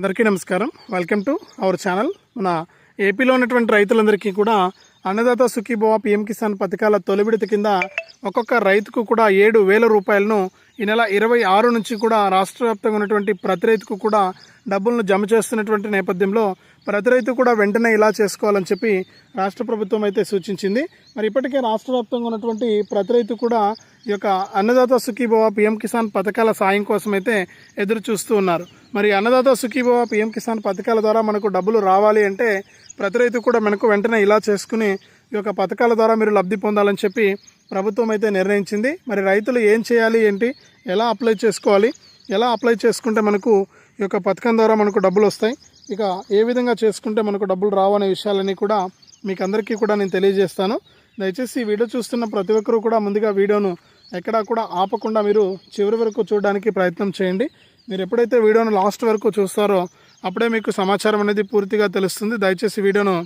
అందరికీ నమస్కారం. Welcome to our channel. మన ఏపీలో ఉన్నటువంటి రైతులందరికీ కూడా అన్నదాత సుఖీభవ పిఎం కిసాన్ పథకాల తొలి విడత కింద ఒక్కొక్క రైతుకు కూడా ఏడు వేల రూపాయలను ఈ నెల ఇరవై ఆరు నుంచి కూడా రాష్ట్ర వ్యాప్తంగా ఉన్నటువంటి ప్రతి రైతుకు కూడా డబ్బులను జమ చేస్తున్నటువంటి నేపథ్యంలో ప్రతి రైతు కూడా వెంటనే ఇలా చేసుకోవాలని చెప్పి రాష్ట్ర ప్రభుత్వం అయితే సూచించింది. మరి ఇప్పటికే రాష్ట్ర వ్యాప్తంగా ఉన్నటువంటి ప్రతి రైతు కూడా ఈ యొక్క అన్నదాత సుఖీభవ పిఎం కిసాన్ పథకాల సాయం కోసం అయితే ఎదురు చూస్తూ ఉన్నారు. మరి అన్నదాత సుఖీభవ పిఎం కిసాన్ పథకాల ద్వారా మనకు డబ్బులు రావాలి అంటే ప్రతి రైతు కూడా మనకు వెంటనే ఇలా చేసుకుని ఈ యొక్క పథకాల ద్వారా మీరు లబ్ధి పొందాలని చెప్పి ప్రభుత్వం అయితే నిర్ణయించింది. మరి రైతులు ఏం చేయాలి ఏంటి ఎలా అప్లై చేసుకోవాలి ఎలా అప్లై చేసుకుంటే మనకు ఈ యొక్క పథకం ద్వారా మనకు డబ్బులు వస్తాయి ఇక ఏ విధంగా చేసుకుంటే మనకు డబ్బులు రావనే విషయాలన్నీ కూడా మీకు అందరికీ కూడా నేను తెలియజేస్తాను. దయచేసి ఈ వీడియో చూస్తున్న ప్రతి ఒక్కరూ కూడా ముందుగా వీడియోను ఎక్కడా కూడా ఆపకుండా మీరు చివరి వరకు చూడడానికి ప్రయత్నం చేయండి. మీరు ఎప్పుడైతే వీడియోను లాస్ట్ వరకు చూస్తారో అప్పుడే మీకు సమాచారం అనేది పూర్తిగా తెలుస్తుంది. దయచేసి వీడియోను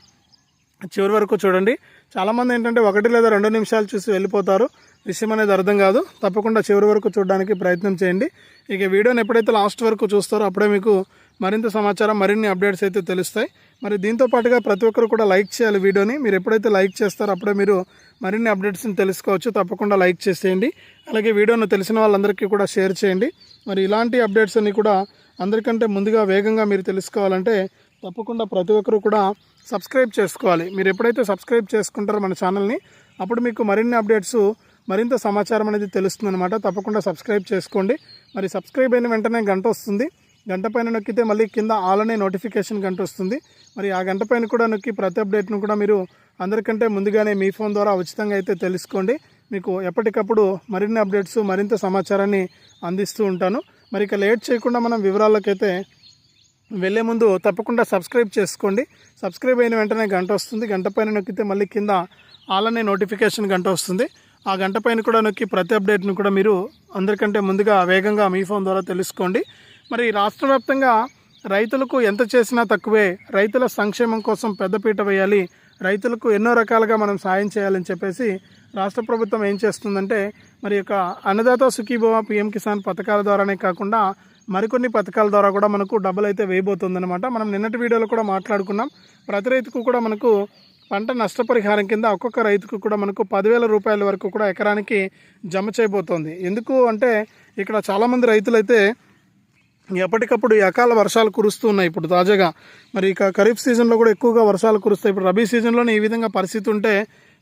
చివరి వరకు చూడండి. చాలామంది ఏంటంటే ఒకటి లేదా రెండు నిమిషాలు చూసి వెళ్ళిపోతారు. విషయం అనేది అర్థం కాదు. తప్పకుండా చివరి వరకు చూడడానికి ప్రయత్నం చేయండి. ఇక వీడియోని ఎప్పుడైతే లాస్ట్ వరకు చూస్తారో అప్పుడే మీకు మరింత సమాచారం మరిన్ని అప్డేట్స్ అయితే తెలుస్తాయి. మరి దీంతో పాటుగా ప్రతి ఒక్కరు కూడా లైక్ చేయాలి వీడియోని. మీరు ఎప్పుడైతే లైక్ చేస్తారో అప్పుడే మీరు మరిన్ని అప్డేట్స్ని తెలుసుకోవచ్చు. తప్పకుండా లైక్ చేసేయండి. అలాగే వీడియోను తెలిసిన వాళ్ళందరికీ కూడా షేర్ చేయండి. మరి ఇలాంటి అప్డేట్స్ అన్ని కూడా అందరికంటే ముందుగా వేగంగా మీరు తెలుసుకోవాలంటే తప్పకుండా ప్రతి ఒక్కరు కూడా సబ్స్క్రైబ్ చేసుకోవాలి. మీరు ఎప్పుడైతే సబ్స్క్రైబ్ చేసుకుంటారో మన ఛానల్ని అప్పుడు మీకు మరిన్ని అప్డేట్స్ మరింత సమాచారం అనేది తెలుస్తుందన్నమాట. తప్పకుండా సబ్స్క్రైబ్ చేసుకోండి. మరి సబ్స్క్రైబ్ అయిన వెంటనే గంట వస్తుంది. గంట పైన నొక్కితే మళ్ళీ కింద ఆల్ అనే నోటిఫికేషన్ గంట వస్తుంది. మరి ఆ గంట పైన కూడా నొక్కి ప్రతి అప్డేట్ను కూడా మీరు అందరికంటే ముందుగానే మీ ఫోన్ ద్వారా ఉచితంగా అయితే తెలుసుకోండి. మీకు ఎప్పటికప్పుడు మరిన్ని అప్డేట్స్ మరింత సమాచారాన్ని అందిస్తూ ఉంటాను. మరి ఇక లేట్ చేయకుండా మనం వివరాలకైతే వెళ్ళే ముందు తప్పకుండా సబ్స్క్రైబ్ చేసుకోండి. సబ్స్క్రైబ్ అయిన వెంటనే గంట వస్తుంది. గంట పైన నొక్కితే మళ్ళీ కింద అలానే నోటిఫికేషన్ గంట వస్తుంది. ఆ గంట పైన కూడా నొక్కి ప్రతి అప్డేట్ను కూడా మీరు అందరికంటే ముందుగా వేగంగా మీ ఫోన్ ద్వారా తెలుసుకోండి. మరి రాష్ట్ర వ్యాప్తంగా రైతులకు ఎంత చేసినా తక్కువే. రైతుల సంక్షేమం కోసం పెద్దపీట వేయాలి. రైతులకు ఎన్నో రకాలుగా మనం సాయం చేయాలని చెప్పేసి రాష్ట్ర ప్రభుత్వం ఏం చేస్తుందంటే మరి యొక్క అన్నదాత సుఖీభవ పిఎం కిసాన్ పథకాల ద్వారానే కాకుండా మరికొన్ని పథకాల ద్వారా కూడా మనకు డబ్బులు అయితే వేయబోతుందన్నమాట. మనం నిన్నటి వీడియోలో కూడా మాట్లాడుకున్నాం. ప్రతి రైతుకు కూడా మనకు పంట నష్టపరిహారం కింద ఒక్కొక్క రైతుకు కూడా మనకు పదివేల రూపాయల వరకు కూడా ఎకరానికి జమ చేయబోతోంది. ఎందుకు అంటే ఇక్కడ చాలామంది రైతులైతే ఎప్పటికప్పుడు ఎకాల అకాల వర్షాలు కురుస్తూ ఉన్నాయి ఇప్పుడు తాజాగా. మరి ఇక ఖరీఫ్ సీజన్లో కూడా ఎక్కువగా వర్షాలు కురుస్తాయి. ఇప్పుడు రబీ సీజన్లోనే ఈ విధంగా పరిస్థితి ఉంటే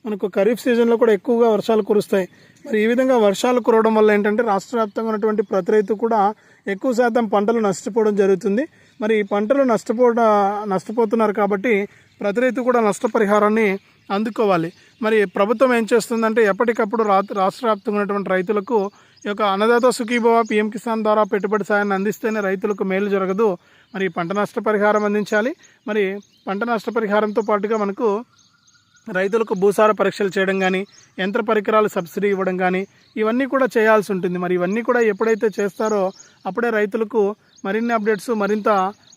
మనకు ఖరీఫ్ సీజన్లో కూడా ఎక్కువగా వర్షాలు కురుస్తాయి. మరి ఈ విధంగా వర్షాలు కురవడం వల్ల ఏంటంటే రాష్ట్ర వ్యాప్తంగా ఉన్నటువంటి ప్రతి రైతు కూడా ఎక్కువ శాతం పంటలు నష్టపోవడం జరుగుతుంది. మరి ఈ పంటలు నష్టపోవడం నష్టపోతున్నారు కాబట్టి ప్రతి రైతు కూడా నష్టపరిహారాన్ని అందుకోవాలి. మరి ప్రభుత్వం ఏం చేస్తుందంటే ఎప్పటికప్పుడు రా రాష్ట్ర వ్యాప్తంగా ఉన్నటువంటి రైతులకు ఈ యొక్క అన్నదాత సుఖీభవ పిఎం కిసాన్ ద్వారా పెట్టుబడి సాయాన్ని అందిస్తేనే రైతులకు మేలు జరగదు. మరి పంట నష్టపరిహారం అందించాలి. మరి పంట నష్టపరిహారంతో పాటుగా మనకు రైతులకు భూసార పరీక్షలు చేయడం కానీ యంత్ర పరికరాలు సబ్సిడీ ఇవ్వడం కానీ ఇవన్నీ కూడా చేయాల్సి ఉంటుంది. మరి ఇవన్నీ కూడా ఎప్పుడైతే చేస్తారో అప్పుడే రైతులకు మరిన్ని అప్డేట్స్ మరింత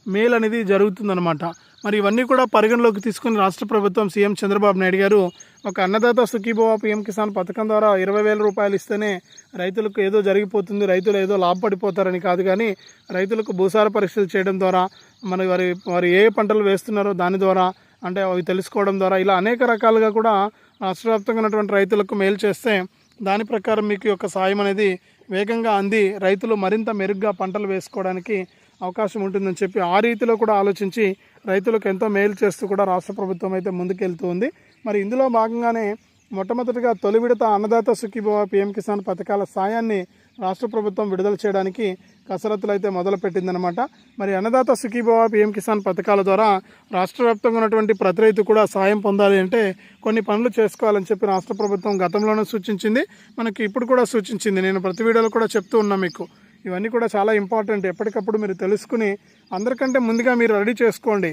మేలు అనేది జరుగుతుందన్నమాట. మరి ఇవన్నీ కూడా పరిగణలోకి తీసుకుని రాష్ట్ర ప్రభుత్వం సీఎం చంద్రబాబు నాయుడు గారు ఒక అన్నదాత సుఖీభవ పిఎం కిసాన్ పథకం ద్వారా ఇరవై వేల రూపాయలు ఇస్తేనే రైతులకు ఏదో జరిగిపోతుంది రైతులు ఏదో లాభపడిపోతారని కాదు కానీ రైతులకు భూసార పరీక్షలు చేయడం ద్వారా మన వారి వారు ఏ పంటలు వేస్తున్నారో దాని ద్వారా అంటే అవి తెలుసుకోవడం ద్వారా ఇలా అనేక రకాలుగా కూడా రాష్ట్రవ్యాప్తంగా ఉన్నటువంటి రైతులకు మేలు చేస్తే దాని ప్రకారం మీకు యొక్క సాయం అనేది వేగంగా అంది రైతులు మరింత మెరుగ్గా పంటలు వేసుకోవడానికి అవకాశం ఉంటుందని చెప్పి ఆ రీతిలో కూడా ఆలోచించి రైతులకు ఎంతో మేలు చేస్తూ కూడా రాష్ట్ర ప్రభుత్వం అయితే ముందుకెళ్తూ ఉంది. మరి ఇందులో భాగంగానే మొట్టమొదటిగా తొలి విడత అన్నదాత సుఖీభవ పిఎం కిసాన్ పథకాల సాయాన్ని రాష్ట్ర ప్రభుత్వం విడుదల చేయడానికి కసరత్తులు అయితే మొదలుపెట్టిందనమాట మరి అన్నదాత సుఖీభవ పిఎం కిసాన్ పథకాల ద్వారా రాష్ట్ర వ్యాప్తంగా ఉన్నటువంటి ప్రతి రైతు కూడా సాయం పొందాలి అంటే కొన్ని పనులు చేసుకోవాలని చెప్పి రాష్ట్ర ప్రభుత్వం గతంలోనే సూచించింది. మనకి ఇప్పుడు కూడా సూచించింది. నేను ప్రతి వీడియోలో కూడా చెప్తూ ఉన్నా మీకు. ఇవన్నీ కూడా చాలా ఇంపార్టెంట్. ఎప్పటికప్పుడు మీరు తెలుసుకుని అందరికంటే ముందుగా మీరు రెడీ చేసుకోండి.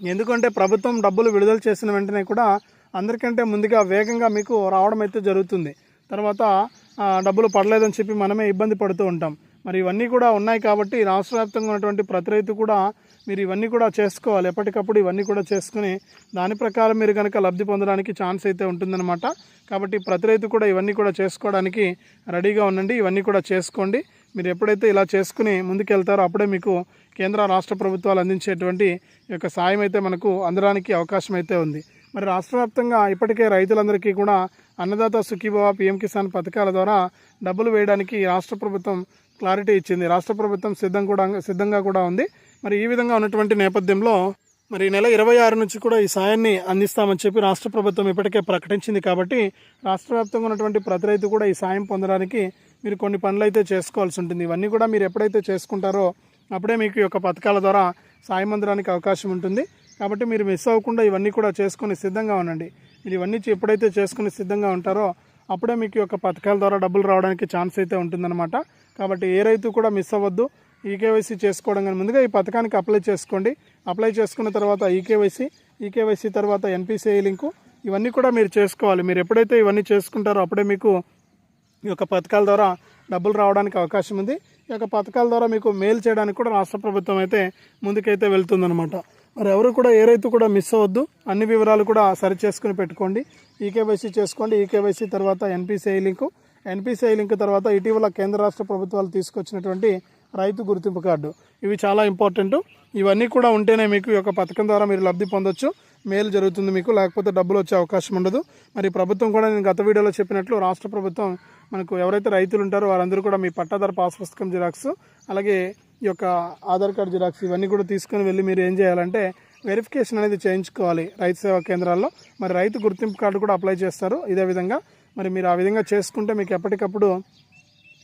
ఎందుకంటే ప్రభుత్వం డబ్బులు విడుదల చేసిన వెంటనే కూడా అందరికంటే ముందుగా వేగంగా మీకు రావడం అయితే జరుగుతుంది. తర్వాత డబ్బులు పడలేదని చెప్పి మనమే ఇబ్బంది పడుతూ ఉంటాం. మరి ఇవన్నీ కూడా ఉన్నాయి కాబట్టి రాష్ట్ర వ్యాప్తంగా ఉన్నటువంటి ప్రతి రైతు కూడా మీరు ఇవన్నీ కూడా చేసుకోవాలి. ఎప్పటికప్పుడు ఇవన్నీ కూడా చేసుకుని దాని ప్రకారం మీరు కనుక లబ్ధి పొందడానికి ఛాన్స్ అయితే ఉంటుందన్నమాట. కాబట్టి ప్రతి రైతు కూడా ఇవన్నీ కూడా చేసుకోవడానికి రెడీగా ఉండండి. ఇవన్నీ కూడా చేసుకోండి. మీరు ఎప్పుడైతే ఇలా చేసుకుని ముందుకెళ్తారో అప్పుడే మీకు కేంద్ర రాష్ట్ర ప్రభుత్వాలు అందించేటువంటి యొక్క సాయం అయితే మనకు అందడానికి అవకాశం అయితే ఉంది. మరి రాష్ట్ర వ్యాప్తంగా ఇప్పటికే రైతులందరికీ కూడా అన్నదాత సుఖీభవ పిఎం కిసాన్ పథకాల ద్వారా డబ్బులు వేయడానికి రాష్ట్ర ప్రభుత్వం క్లారిటీ ఇచ్చింది. రాష్ట్ర ప్రభుత్వం సిద్ధం కూడా సిద్ధంగా కూడా ఉంది. మరి ఈ విధంగా ఉన్నటువంటి నేపథ్యంలో మరి ఈ నెల ఇరవై ఆరు నుంచి కూడా ఈ సాయాన్ని అందిస్తామని చెప్పి రాష్ట్ర ప్రభుత్వం ఇప్పటికే ప్రకటించింది కాబట్టి రాష్ట్ర వ్యాప్తంగా ఉన్నటువంటి ప్రతి రైతు కూడా ఈ సాయం పొందడానికి మీరు కొన్ని పనులు అయితే చేసుకోవాల్సి ఉంటుంది. ఇవన్నీ కూడా మీరు ఎప్పుడైతే చేసుకుంటారో అప్పుడే మీకు ఈ యొక్క పథకాల ద్వారా సాయం అందడానికి అవకాశం ఉంటుంది. కాబట్టి మీరు మిస్ అవ్వకుండా ఇవన్నీ కూడా చేసుకుని సిద్ధంగా ఉండండి. ఇవన్నీ ఎప్పుడైతే చేసుకుని సిద్ధంగా ఉంటారో అప్పుడే మీకు యొక్క పథకాల ద్వారా డబ్బులు రావడానికి ఛాన్స్ అయితే ఉంటుందన్నమాట. కాబట్టి ఏ రైతు కూడా మిస్ అవ్వద్దు. ఈకేవైసీ చేసుకోవడం కానీ ముందుగా ఈ పథకానికి అప్లై చేసుకోండి. అప్లై చేసుకున్న తర్వాత ఈకేవైసీ ఈకేవైసీ తర్వాత ఎన్పిసిఐ లింకు ఇవన్నీ కూడా మీరు చేసుకోవాలి. మీరు ఎప్పుడైతే ఇవన్నీ చేసుకుంటారో అప్పుడే మీకు ఈ యొక్క పథకాల ద్వారా డబ్బులు రావడానికి అవకాశం ఉంది. ఈ యొక్క పథకాల ద్వారా మీకు మేలు చేయడానికి కూడా రాష్ట్ర ప్రభుత్వం అయితే ముందుకైతే వెళ్తుందన్నమాట. మరి ఎవరు కూడా ఏ రైతు కూడా మిస్ అవ్వద్దు. అన్ని వివరాలు కూడా సరి చేసుకుని పెట్టుకోండి. ఈకేవైసీ చేసుకోండి. ఈకేవైసీ తర్వాత ఎన్పిసిఐ లింకు ఎన్పిసిఐ లింక్ తర్వాత ఇటీవల కేంద్ర రాష్ట్ర ప్రభుత్వాలు తీసుకొచ్చినటువంటి రైతు గుర్తింపు కార్డు. ఇవి చాలా ఇంపార్టెంట్ ఇవన్నీ కూడా ఉంటేనే మీకు ఈ యొక్క పథకం ద్వారా మీరు లబ్ధి పొందొచ్చు. మేలు జరుగుతుంది మీకు. లేకపోతే డబ్బులు వచ్చే అవకాశం ఉండదు. మరి ప్రభుత్వం కూడా నేను గత వీడియోలో చెప్పినట్లు రాష్ట్ర ప్రభుత్వం మనకు ఎవరైతే రైతులు ఉంటారో వారందరూ కూడా మీ పట్టాదారు పాస్ పుస్తకం జిరాక్స్ అలాగే ఈ యొక్క ఆధార్ కార్డు జిరాక్స్ ఇవన్నీ కూడా తీసుకొని వెళ్ళి మీరు ఏం చేయాలంటే వెరిఫికేషన్ అనేది చేయించుకోవాలి రైతు సేవా కేంద్రాల్లో. మరి రైతు గుర్తింపు కార్డు కూడా అప్లై చేస్తారు. ఇదే విధంగా మరి మీరు ఆ విధంగా చేసుకుంటే మీకు ఎప్పటికప్పుడు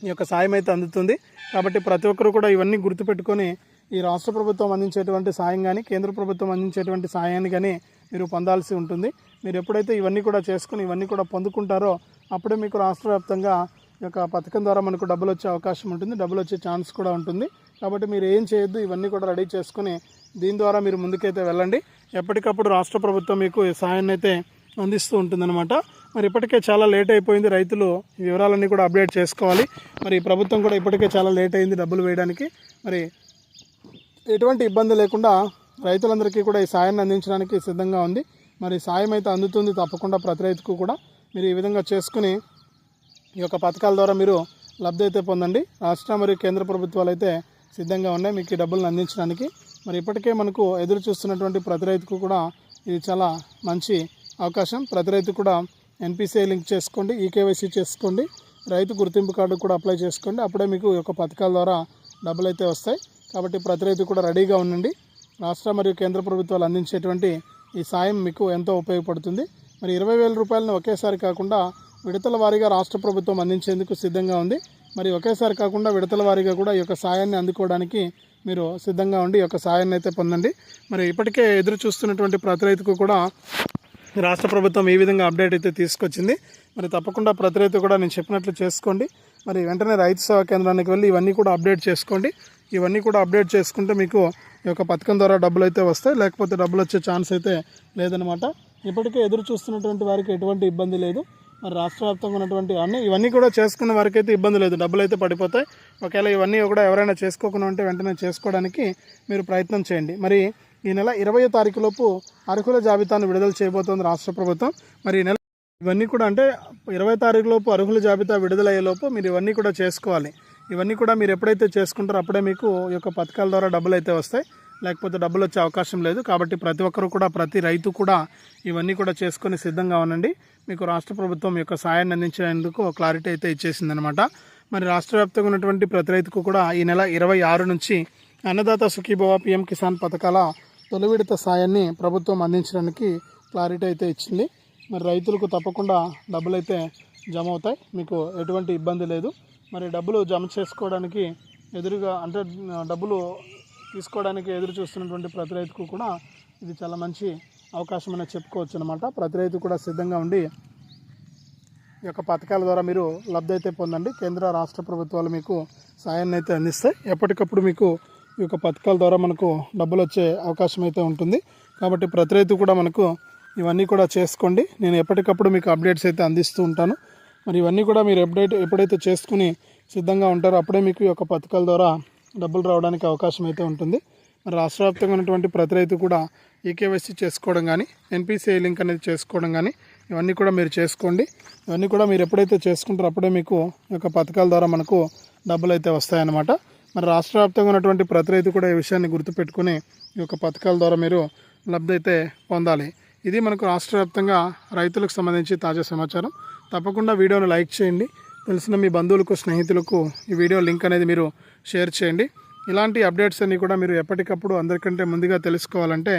ఈ యొక్క సాయం అయితే అందుతుంది. కాబట్టి ప్రతి ఒక్కరు కూడా ఇవన్నీ గుర్తుపెట్టుకొని ఈ రాష్ట్ర ప్రభుత్వం అందించేటువంటి సాయం కానీ కేంద్ర ప్రభుత్వం అందించేటువంటి సాయాన్ని కానీ మీరు పొందాల్సి ఉంటుంది. మీరు ఎప్పుడైతే ఇవన్నీ కూడా చేసుకుని ఇవన్నీ కూడా పొందుకుంటారో అప్పుడే మీకు రాష్ట్ర వ్యాప్తంగా ఈ యొక్క పథకం ద్వారా మనకు డబ్బులు వచ్చే అవకాశం ఉంటుంది. డబ్బులు వచ్చే ఛాన్స్ కూడా ఉంటుంది. కాబట్టి మీరు ఏం చేయొద్దు ఇవన్నీ కూడా రెడీ చేసుకుని దీని ద్వారా మీరు ముందుకైతే వెళ్ళండి. ఎప్పటికప్పుడు రాష్ట్ర ప్రభుత్వం మీకు సహాయాన్ని సాయాన్ని అయితే అందిస్తూ ఉంటుందన్నమాట. మరి ఇప్పటికే చాలా లేట్ అయిపోయింది రైతులు ఈ వివరాలన్నీ కూడా అప్డేట్ చేసుకోవాలి. మరి ప్రభుత్వం కూడా ఇప్పటికే చాలా లేట్ అయింది డబ్బులు వేయడానికి. మరి ఎటువంటి ఇబ్బంది లేకుండా రైతులందరికీ కూడా ఈ సాయాన్ని అందించడానికి సిద్ధంగా ఉంది. మరి సాయం అయితే అందుతుంది తప్పకుండా ప్రతి రైతుకు కూడా. మీరు ఈ విధంగా చేసుకుని ఈ యొక్క పథకాల ద్వారా మీరు లబ్ధి అయితే పొందండి. రాష్ట్ర మరియు కేంద్ర ప్రభుత్వాలు అయితే సిద్ధంగా ఉన్నాయి. మీకు ఈ డబ్బులను అందించడానికి. మరి ఇప్పటికే మనకు ఎదురు చూస్తున్నటువంటి ప్రతి రైతుకు కూడా ఇది చాలా మంచి అవకాశం. ప్రతి రైతు కూడా ఎన్పిసిఐ లింక్ చేసుకోండి ఈకేవైసీ చేసుకోండి రైతు గుర్తింపు కార్డు కూడా అప్లై చేసుకోండి. అప్పుడే మీకు ఈ యొక్క పథకాల ద్వారా డబ్బులు అయితే వస్తాయి. కాబట్టి ప్రతి రైతు కూడా రెడీగా ఉండండి. రాష్ట్ర మరియు కేంద్ర ప్రభుత్వాలు అందించేటువంటి ఈ సాయం మీకు ఎంతో ఉపయోగపడుతుంది. మరి ఇరవై వేల రూపాయలను ఒకేసారి కాకుండా విడతల వారీగా రాష్ట్ర ప్రభుత్వం అందించేందుకు సిద్ధంగా ఉంది. మరి ఒకేసారి కాకుండా విడతల వారీగా కూడా ఈ యొక్క సాయాన్ని అందుకోవడానికి మీరు సిద్ధంగా ఉండి ఈ యొక్క సాయాన్ని అయితే పొందండి. మరి ఇప్పటికే ఎదురు చూస్తున్నటువంటి ప్రతి రైతుకు కూడా రాష్ట్ర ప్రభుత్వం ఈ విధంగా అప్డేట్ అయితే తీసుకొచ్చింది. మరి తప్పకుండా ప్రతి రైతు కూడా నేను చెప్పినట్లు చేసుకోండి. మరి వెంటనే రైతు సేవా కేంద్రానికి వెళ్ళి ఇవన్నీ కూడా అప్డేట్ చేసుకోండి. ఇవన్నీ కూడా అప్డేట్ చేసుకుంటే మీకు ఈ యొక్క పథకం ద్వారా డబ్బులు అయితే వస్తాయి. లేకపోతే డబ్బులు వచ్చే ఛాన్స్ అయితే లేదనమాట ఇప్పటికే ఎదురు చూస్తున్నటువంటి వారికి ఎటువంటి ఇబ్బంది లేదు. మరి రాష్ట్ర వ్యాప్తంగా ఉన్నటువంటి అన్ని ఇవన్నీ కూడా చేసుకున్న వారికి అయితే ఇబ్బంది లేదు. డబ్బులు అయితే పడిపోతాయి. ఒకవేళ ఇవన్నీ కూడా ఎవరైనా చేసుకోకుండా ఉంటే వెంటనే చేసుకోవడానికి మీరు ప్రయత్నం చేయండి. మరి ఈ నెల ఇరవై తారీఖులోపు అర్హుల జాబితాను విడుదల చేయబోతోంది రాష్ట్ర ప్రభుత్వం. మరి ఈ నెల ఇవన్నీ కూడా అంటే ఇరవై తారీఖులోపు అర్హుల జాబితా విడుదలయ్యే లోపు మీరు ఇవన్నీ కూడా చేసుకోవాలి. ఇవన్నీ కూడా మీరు ఎప్పుడైతే చేసుకుంటారో అప్పుడే మీకు ఈ యొక్క పథకాల ద్వారా డబ్బులు అయితే వస్తాయి. లేకపోతే డబ్బులు వచ్చే అవకాశం లేదు. కాబట్టి ప్రతి ఒక్కరు కూడా ప్రతి రైతు కూడా ఇవన్నీ కూడా చేసుకొని సిద్ధంగా ఉండండి. మీకు రాష్ట్ర ప్రభుత్వం యొక్క సాయాన్ని అందించేందుకు క్లారిటీ అయితే ఇచ్చేసిందనమాట. మరి రాష్ట్ర వ్యాప్తంగా ఉన్నటువంటి ప్రతి రైతుకు కూడా ఈ నెల ఇరవై ఆరు నుంచి అన్నదాత సుఖీభవ పిఎం కిసాన్ పథకాల తొలి విడత సాయాన్ని ప్రభుత్వం అందించడానికి క్లారిటీ అయితే ఇచ్చింది. మరి రైతులకు తప్పకుండా డబ్బులు అయితే జమ అవుతాయి. మీకు ఎటువంటి ఇబ్బంది లేదు. మరి డబ్బులు జమ చేసుకోవడానికి ఎదురుగా అంటే డబ్బులు తీసుకోవడానికి ఎదురు చూస్తున్నటువంటి ప్రతి రైతుకు కూడా ఇది చాలా మంచి అవకాశం అనేది చెప్పుకోవచ్చు అనమాట ప్రతి రైతు కూడా సిద్ధంగా ఉండి ఈ యొక్క పథకాల ద్వారా మీరు లబ్ధి అయితే పొందండి. కేంద్ర రాష్ట్ర ప్రభుత్వాలు మీకు సాయాన్ని అయితే అందిస్తాయి. ఎప్పటికప్పుడు మీకు ఈ యొక్క పథకాల ద్వారా మనకు డబ్బులు వచ్చే అవకాశం అయితే ఉంటుంది. కాబట్టి ప్రతి రైతు కూడా మనకు ఇవన్నీ కూడా చేసుకోండి. నేను ఎప్పటికప్పుడు మీకు అప్డేట్స్ అయితే అందిస్తూ ఉంటాను. మరి ఇవన్నీ కూడా మీరు అప్డేట్ ఎప్పుడైతే చేసుకుని సిద్ధంగా ఉంటారో అప్పుడే మీకు ఈ యొక్క పథకాల ద్వారా డబ్బులు రావడానికి అవకాశం అయితే ఉంటుంది. మరి రాష్ట్ర వ్యాప్తంగా ఉన్నటువంటి ప్రతి రైతు కూడా ఈకేవైసీ చేసుకోవడం కానీ ఎన్పిసిఐ లింక్ అనేది చేసుకోవడం కానీ ఇవన్నీ కూడా మీరు చేసుకోండి. ఇవన్నీ కూడా మీరు ఎప్పుడైతే చేసుకుంటారో అప్పుడే మీకు ఈ యొక్క పథకాల ద్వారా మనకు డబ్బులు అయితే వస్తాయన్నమాట. మరి రాష్ట్ర వ్యాప్తంగా ఉన్నటువంటి ప్రతి రైతు కూడా ఈ విషయాన్ని గుర్తుపెట్టుకుని ఈ యొక్క పథకాల ద్వారా మీరు లబ్ధి అయితే పొందాలి. ఇది మనకు రాష్ట్ర వ్యాప్తంగా రైతులకు సంబంధించి తాజా సమాచారం. తప్పకుండా వీడియోను లైక్ చేయండి. తెలిసిన మీ బంధువులకు స్నేహితులకు ఈ వీడియో లింక్ అనేది మీరు షేర్ చేయండి. ఇలాంటి అప్డేట్స్ అన్నీ కూడా మీరు ఎప్పటికప్పుడు అందరికంటే ముందుగా తెలుసుకోవాలంటే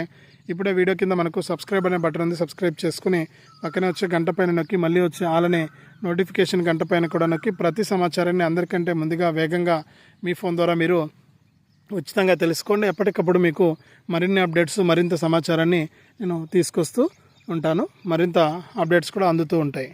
ఇప్పుడే వీడియో కింద మనకు సబ్స్క్రైబ్ అనే బటన్ ఉంది. సబ్స్క్రైబ్ చేసుకుని పక్కనే వచ్చే గంట పైన నొక్కి మళ్ళీ వచ్చే ఆలనే నోటిఫికేషన్ గంట పైన కూడా నొక్కి ప్రతి సమాచారాన్ని అందరికంటే ముందుగా వేగంగా మీ ఫోన్ ద్వారా మీరు ఉచితంగా తెలుసుకోండి. ఎప్పటికప్పుడు మీకు మరిన్ని అప్డేట్స్ మరింత సమాచారాన్ని నేను తీసుకొస్తూ ఉంటాను. మరింత అప్డేట్స్ కూడా అందుతూ ఉంటాయి.